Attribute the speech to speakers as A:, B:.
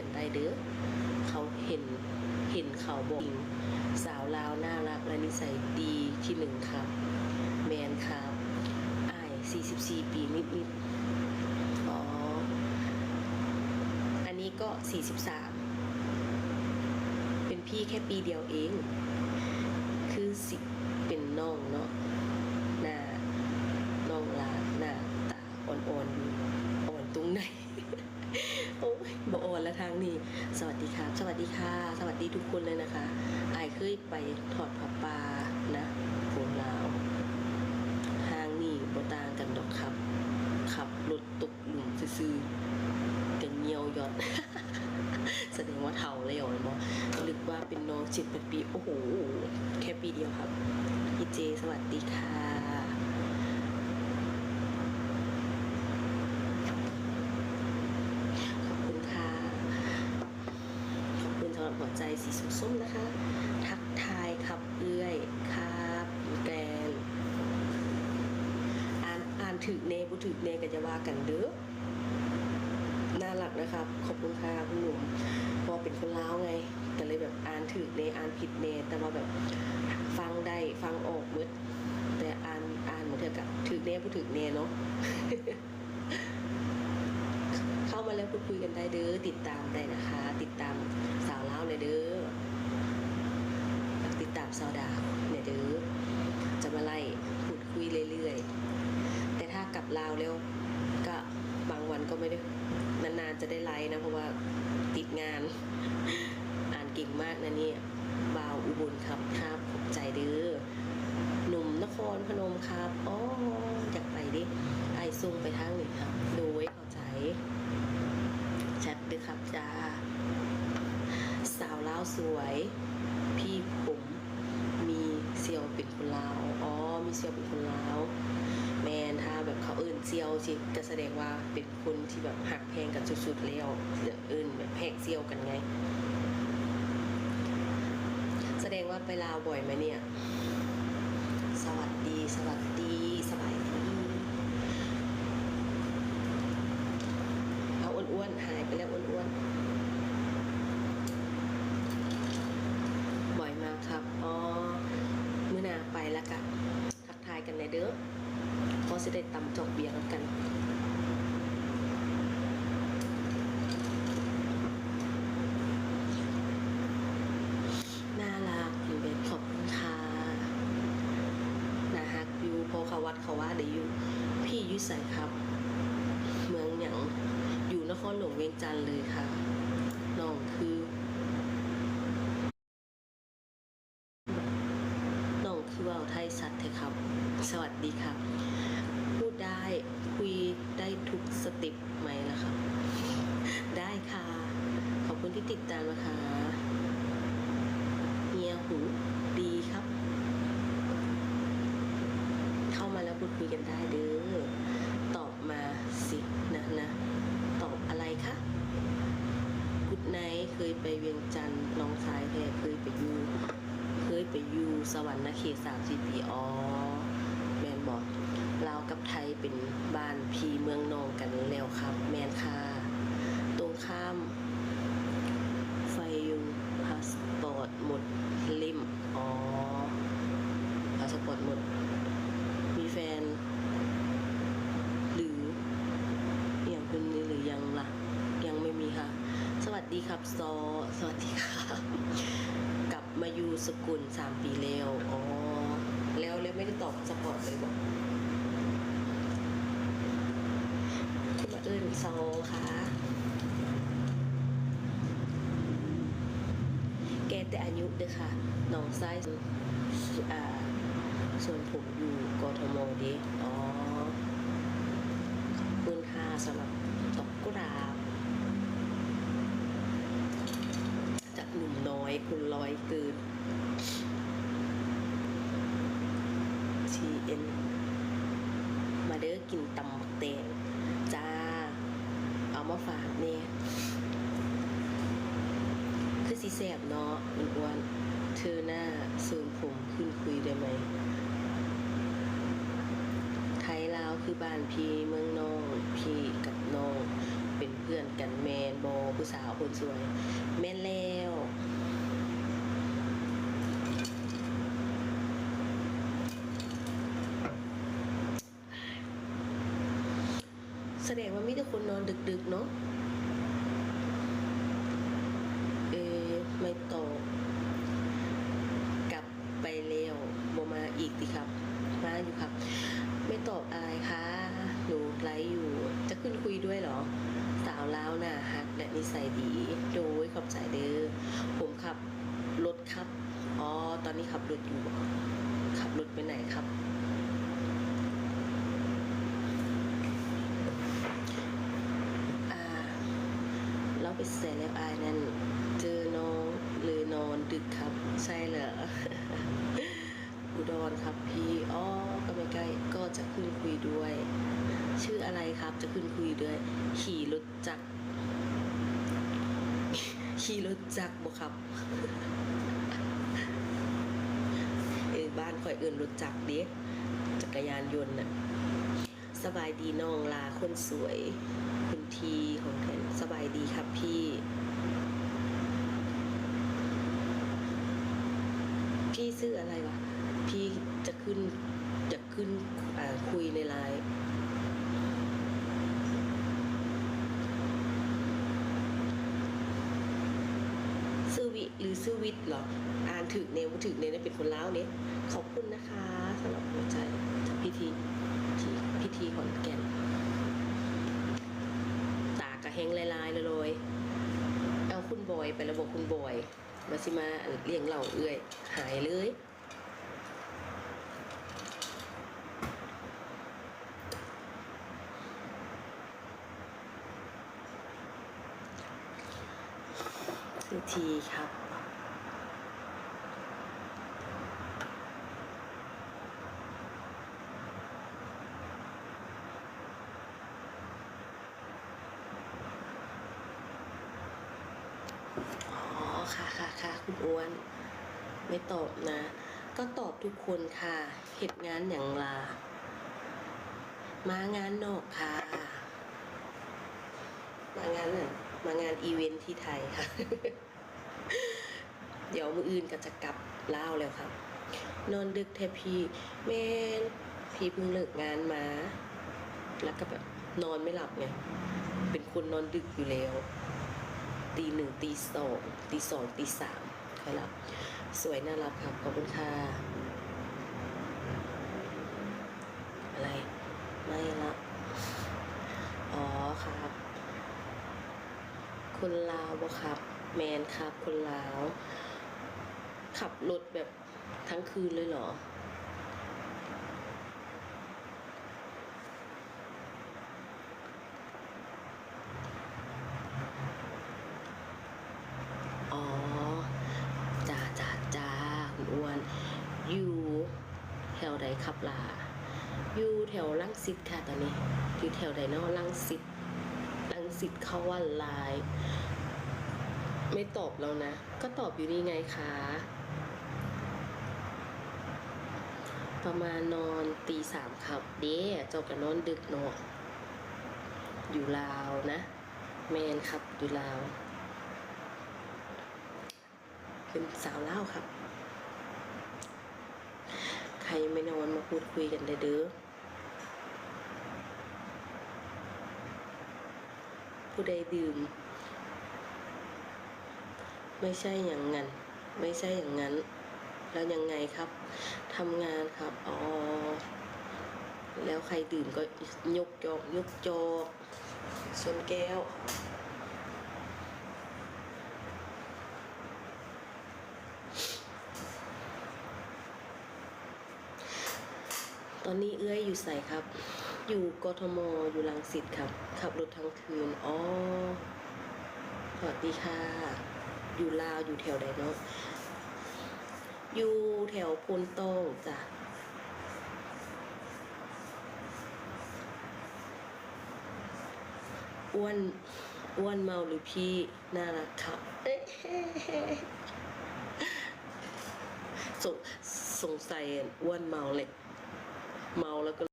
A: กันได้เด้อเขาเห็นเห็นเขาบอกสาวลาวน่ารักและนิสัยดีที่หนึ่งครับ แมนครับอาย44 ปีนิดๆอ๋อ อันนี้ก็ 43 เป็นพี่แค่ปีเดียวเอง คือสิเป็นน้องเนาะหน้าน้องลาหน้าตาอ่อนๆอยู่อ่อนตรงไหน โอ้ยบอ่อนแล้วทางนี้ สวัสดีครับ สวัสดีค่ะ สวัสดีทุกคนเลยนะคะอายเคยไปถอดผ้าป่านะโคนลาวทางนี่บต่างกันดอกครับ ขับรถตกหลุมซื่อกันเงียวยอดแสดงว่าเท่าแล้วเนาะลึกว่าเป็นน้องจิตเป็นปี โอ้โห แค่ปีเดียวครับพี่เจ สวัสดีค่ะ ขอบคุณค่ะ ขอบคุณสำหรับหัว ใจสีส้มๆนะคะ ทักทายครับเอื้อยครับแกนอ่านอ่านถึกเนบุถึกเนก็จะว่ากันเด้อน่ารักนะครับ ขอบคุณค่ะคุณหนุ่มพอเป็นคนล้าวไงก็เลยแบบอ่านถึกเนอ่านผิดเนแต่ว่าแบบฟังได้ฟังออกมืดแต่อ่านอ่านเหมือนเธอกับถึกเนบุถึกเนเนาะ เข้ามาแล้วคุยกันได้เด้อติดตามได้นะคะ ติดตามสาวเล่าเลยเด้อติดตามสาวดาวเนี่ยเด้อจะมาไล่พูดคุยเรื่อยๆ แต่ถ้ากลับลาวแล้วก็บางวันก็ไม่ได้นานๆจะได้ไลฟ์นะ เพราะว่าติดงาน อ่านเก่งมากนะเนี่ยบ่าวอุบลครับครับขอบใจเด้อหนุ่มนครพนมครับอ๋ออยากไปดิไอซุ่งไปทางนี้ครับดูไว้เข้าใจ แชทด้วยครับจ้า สวย พี่ผมมีเซียวเป็นคนลาว อ๋อ มีเซียวเป็นคนลาว แมนถ้าแบบเขาเอื่นเซียวสิก็แสดงว่าเป็นคนที่แบบหักแพงกันสุดๆแล้วเดี๋ยวเอื่นแบบแพกเซียวกันไง แสดงว่าไปลาวบ่อยไหมเนี่ย สวัสดี สวัสดีสบายดี เอาอ้วนๆหายไปแล้วอ้วนๆ บ่อยมากครับ อ๋อ มื้อหนาไปแล้วกะทักทายกันในเด้อเพอสิ ได้ตำจอกเบียร์กันน่ารักอยู่เบสขอบคุณค่ะนาฮักอยู่พอเขาวัดเขาว่าเดี๋ยวอยู่พี่ยุใส่ครับ เมืองหยังอยู่นครหลวงเวียงจันทร์เลยค่ะน้องคือน้องคือว่าวไทยสัตว์เถอะครับ สวัสดีครับ ได้คุยได้ทุกสเติปไหมล่ะครับ ได้ค่ะ ขอบคุณที่ติดตามนะคะเฮียหูดีครับ เข้ามาแล้วพูดคุยกันได้เด้อตอบมาสินะนะ ตอบอะไรคะกุดไนเคยไปเวียงจันทร์น้องชายแพรเคยไปอยู่ เคยไปอยู่สวรรค์เขตสามสิบปีอ๋อ แมนบอกลาวกับไทยเป็นบ้านพี่เมืองนองกันแล้วครับ แมนค่ะ ตรงข้าม ไฟยุงพาสปอร์ตหมดลิมอ๋อ พาสปอร์ตหมด มีแฟน หรืออย่างคุณนี้หรือยังล่ะ ยังไม่มีค่ะ สวัสดีครับซอ สวัสดีค่ะ กลับมาอยู่สกุลสามปีแล้วอ๋อ แล้วแล้วไม่ได้ตอบสปอร์ตเลยบอกคุณมาเอิญซอค่ะ แกแต่อายุเด้อค่ะน้องไซส้อ่า ส่วนผมอยู่กทมเดีอ๋อขอบคุณค่ะสำหรับดอกกุหลาบ จาก หนุ่มน้อยคุณลอยเกิน TN มาเด้อกินตำบักแตงจ้า เอามาฝากเนี่ยคือสีแสบเนาะอ้วนเธอหน้าเสูนผมขึ้นคุยได้ไหม ไทยลาวคือบ้านพี่เมืองน้องพี่กับน้อง เป็นเพื่อน พื่อนกันแมนบอผู้สาวคนสวย แม่นแล้ว แสดงว่ามีแต่คนนอนดึก ๆ เนาะ เออไม่ตอบกลับไปแล้วบมาอีกดิครับ มาอยู่ครับ ไม่ตอบอะไรคะหนูไลฟ์อยู่ จะขึ้นคุยด้วยเหรอ สาวลาวน่ะฮักและนิสัยดี โดยขอบใจเด้อ ผมขับรถครับ อ๋อ ตอนนี้ขับรถอยู่ ขับรถไปไหนครับ เราไปใส่แล้วอายนั่นเจอน้องเลยนอนดึกครับใช่เหรออุดรครับพี่อ๋อก็ไม่ใกล้ก็จะขึ้นคุยด้วย ชื่ออะไรครับจะขึ้นคุยด้วย ขี่รถจักรขี่รถจักรบ่ครับเออบ้านข่อยเอื่นรถจักรเด็กจักรยานยนต์น่ะสบายดีน้องลาคนสวย ทีของแทนสบายดีครับพี่ พี่ซื้ออะไรวะ พี่จะขึ้นจะขึ้นคุยในไลน์ซื้อวิหรือซื้อวิทย์เหรอ อ่านถึกเนวถึกเนวเป็นคนเล้าเนี่ยขอบคุณนะคะสำหรับหัวใจจากพิธีพิธีขอนแก่น งลายๆเลยเอาคุณบอยไประบบคุณบอย มาสิมาเลี้ยงเหล่าเอื้อย หายเลยคือทีครับ อ๋อ ค่ะค่ะค่ะคุณอ้วน ไม่ตอบนะ ก็ตอบทุกคนค่ะเหตุงานอย่างลา มางานนอกค่ะ มางานน่ะมางานอีเวนท์ที่ไทยค่ะ เดี๋ยวมืออื่นก็จะกลับเล่าวแล้วครับนอนดึกแทพีแม่นพี่เพิ่งเลิกงานมา แล้วก็แบบนอนไม่หลับไง เป็นคนนอนดึกอยู่แล้ว ตีสองตีสองตีสามค่อยหลับ สวยน่ารักครับ ขอบคุณค่ะ อะไร ไม่ละอ๋อครับคนลาวครับ แมนครับคนลาว ขับรถแบบทั้งคืนเลยเหรอจ้าจ้าจ้าคุณอ้วน อยู่แถ วใดครับล่ะอยู่แถวลังสิตค่ะตอนนี้อยู่แถวใดเนาะลังสิตลังสิตเขาว่าลน์ไม่ตอบแล้วนะ ก็ตอบอยู่นี่ไงคะประมาณนอนตีสามครับเด้เจ้ากันนอนดึกเนาะอยู่ลาวนะ แมนครับอยู่ลาว เป็นสาวเล่าครับ รไม่นอนมาพูดคุยกันได้เด้อผู้ใดดื่ม ไม่ใช่อย่างนั้น ไม่ใช่อย่างนั้น แล้วยังไงครับทำงานครับอ๋อแล้วใครดื่มก็ยกจอกยกจอกชนแก้ว ตอนนี้เอื้อยอยู่ใส่ครับ อยู่กทมอยู่ลังสิตครับ ขับรถทั้งคืนอ๋อสวัสดีค่ะ อยู่ลาวอยู่แถวใดเนาะอยู่แถวพนโตงจ้ะอ้วนอ้วนเมาหรือพี่น่ารักครับเอ๊ะสงสงสัยอ้วนเมาเลย เมาแล้วก็